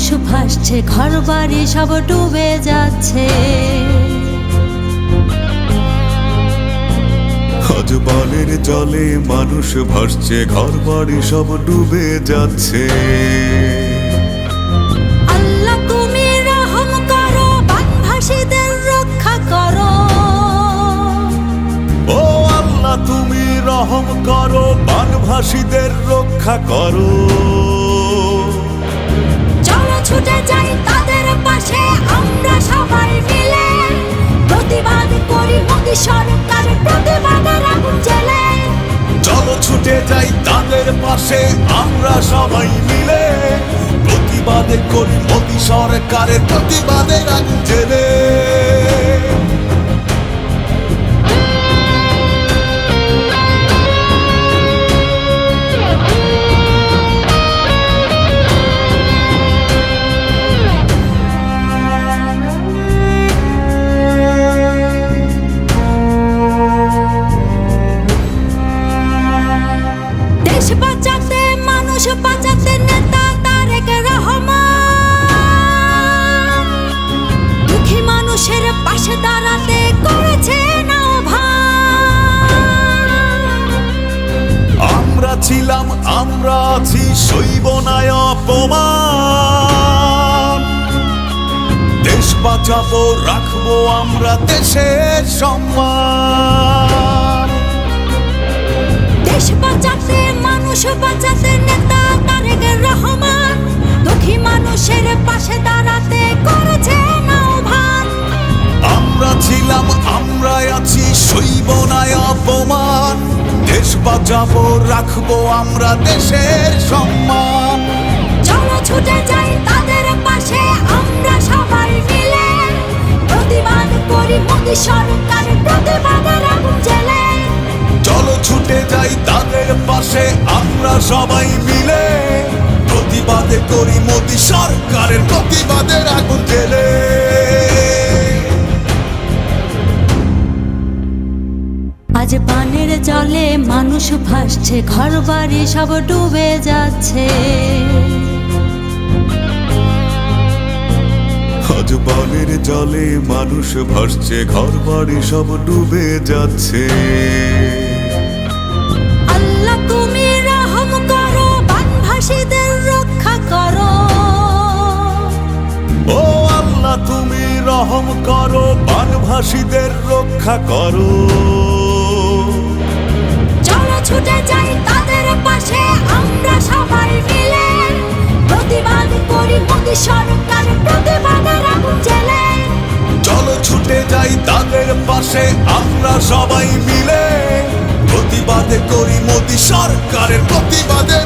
মানুষ ভাসছে ঘর বাড়ি সব ডুবে যাচ্ছে। আজ জলে মানুষ ভাসছে ঘর বাড়ি সব ডুবে যাচ্ছে। আল্লাহ তুমি রহম করো বানভাসীদের রক্ষা করো। ও আল্লাহ তুমি রহম করো বানভাসীদের রক্ষা করো। ছুটে যাই তাদের পাশে, আমরা সবাই মিলে। প্রতিবাদ করি মোদী সরকার প্রতিবাদের আগুন জেলে। চলো ছুটে যাই তাদের পাশে, আমরা সবাই মিলে। প্রতিবাদে করি মোদী সরকারের প্রতিবাদের আগুন জেলে। বাঁচাতে, মানুষ বাঁচাতে নেতা তারেক রহমান। দুঃখী মানুষের পাশে দাঁড়াতে করেছে আমরা ছিলাম, আমরা আছি সইব নাই অপমান। দেশ বাঁচাবো, রাখব আমরা দেশের সম্মান। পাশে দাঁড়াতে করেছে ভান আমরা ছিলাম আমরা আছি সইব নাই অপমান। দেশ বাঁচাবো রাখব আমরা দেশের সম্মান। চলো ছুটে যাই তাদের পাশে আমরা সবাই মিলে। প্রতিবাদ করি মোদী সরকার প্রতিবাদের আগুন জেলে চলো ছুটে যাই তাদের পাশে আমরা সবাই মিলে। প্রতিবাদে করি মোদী সরকারের প্রতিবাদের আগুন জেলে আজ পানের জলে মানুষ ভাসছে ঘর বাড়ি সব ডুবে যাচ্ছে। আজ বানের জলে মানুষ ভাসছে ঘর বাড়ি সব ডুবে যাচ্ছে। রহম করো বানভাসীদের রক্ষা করো। চলো ছুটে যাই তাদের পাশে আমরা সবাই মিলে। প্রতিবাদ করি মোদী সরকার প্রতিবাদের আগুন জেলে চলো ছুটে যাই তাদের পাশে আমরা সবাই মিলে। প্রতিবাদে করি মোদী সরকারের প্রতিবাদের